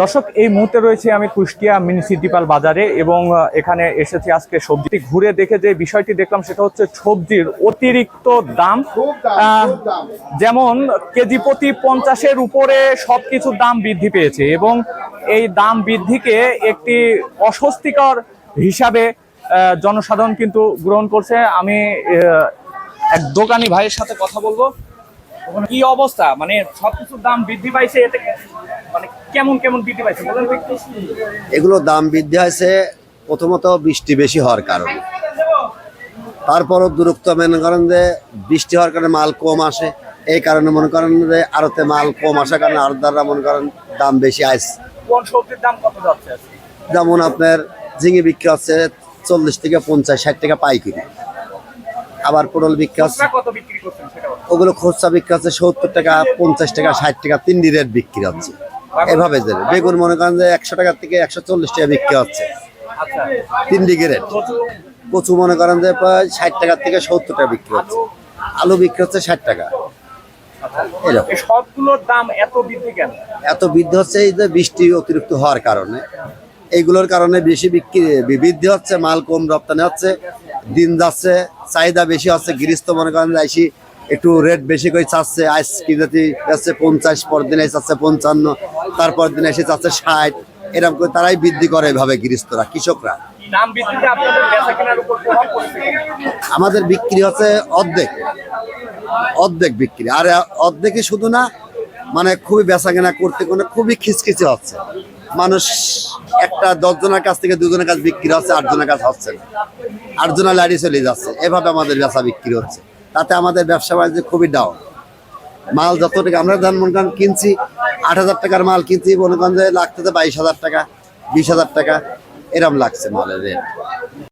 দর্শক এই মুহূর্তে রয়েছে আমি কুষ্টিয়া মিউনিসিপাল বাজারে এবং এখানে এসেছি আজকে সবজি ঘুরে দেখে যে বিষয়টি দেখলাম সেটা হচ্ছে সবজির অতিরিক্ত দাম। যেমন কেজি প্রতি পঞ্চাশের উপরে সবকিছুর দাম বৃদ্ধি পেয়েছে এবং এই দাম বৃদ্ধিকে একটি অস্বস্তিকর হিসাবে জনসাধারণ কিন্তু গ্রহণ করছে। আমি এক দোকানি ভাইয়ের সাথে কথা বলব। কি অবস্থা? মানে সবকিছুর দাম বৃদ্ধি পাইছে এতে? মানে কেমন কেমন বৃদ্ধি পাইছে? বলেন এগুলো দাম বৃদ্ধি হয়েছে প্রথমত বৃষ্টি বেশি হওয়ার কারণে। তারপরও দূরত্ব মনে করেন যে বৃষ্টি হওয়ার কারণে মাল কম আসে। এই কারণে মনে করেন যে আড়তে মাল কম আসার কারণে আড়তদাররা মনে করেন দাম বেশি আসছে কোন সবজির দাম কত যাচ্ছে যেমন আপনার ঝিঙে বিক্রি হচ্ছে চল্লিশ থেকে পঞ্চাশ ষাট টাকা পাইকারি। আবার পটল বিক্রি হচ্ছে। ওগুলো খুচরা বিক্রি হচ্ছে সত্তর টাকা পঞ্চাশ টাকা ষাট টাকা তিনটি রেট বিক্রি হচ্ছে। এভাবে যাবে। বেগুন মনে করেন যে একশো টাকার থেকে একশো চল্লিশ টাকা বিক্রি হচ্ছে। আচ্ছা। তিন ডিগ্রি রেট। কচু মনে করেন যে প্রায় ষাট টাকার থেকে সত্তর টাকা বিক্রি হচ্ছে। আলু বিক্রি হচ্ছে ষাট টাকা। সবগুলোর দাম এত বৃদ্ধি কেন? এত বৃদ্ধি হচ্ছে এই যে বৃষ্টি অতিরিক্ত হওয়ার কারণে। এইগুলোর কারণে বেশি বিক্রি বৃদ্ধি হচ্ছে মাল কম রপ্তানি হচ্ছে দিন যাচ্ছে চাহিদা বেশি হচ্ছে গৃহস্থ মনে করেন যে আইসি একটু রেট বেশি করে চাচ্ছে আইস কি জাতি যাচ্ছে পঞ্চাশ পর দিন এসে চাচ্ছে পঞ্চান্ন তারপর দিন এসে চাচ্ছে ষাট। এরকম করে তারাই বৃদ্ধি করে এভাবে গৃহস্থরা কৃষকরা? আমাদের বিক্রি হচ্ছে অর্ধেক। অর্ধেক বিক্রি। আর অর্ধেকে শুধু না মানে খুবই বেচা কেনা করতে কোনো খুবই খিচখিচে হচ্ছে। মানুষ একটা দশজনের কাছ থেকে দুজনের কাছে বিক্রি হচ্ছে আটজনের কাছে হচ্ছে না। আটজনের লাড়ি চলে যাচ্ছে। এভাবে আমাদের বেচা বিক্রি হচ্ছে। তাতে আমাদের ব্যবসা বাণিজ্য খুবই ডাউন মাল যত টাকা আমরা ধান মনে কিনছি আট হাজার টাকার মাল কিনছি, মনে করেন যে লাগতেছে বাইশ হাজার টাকা, বিশ হাজার টাকা, এরম লাগছে মালের রেট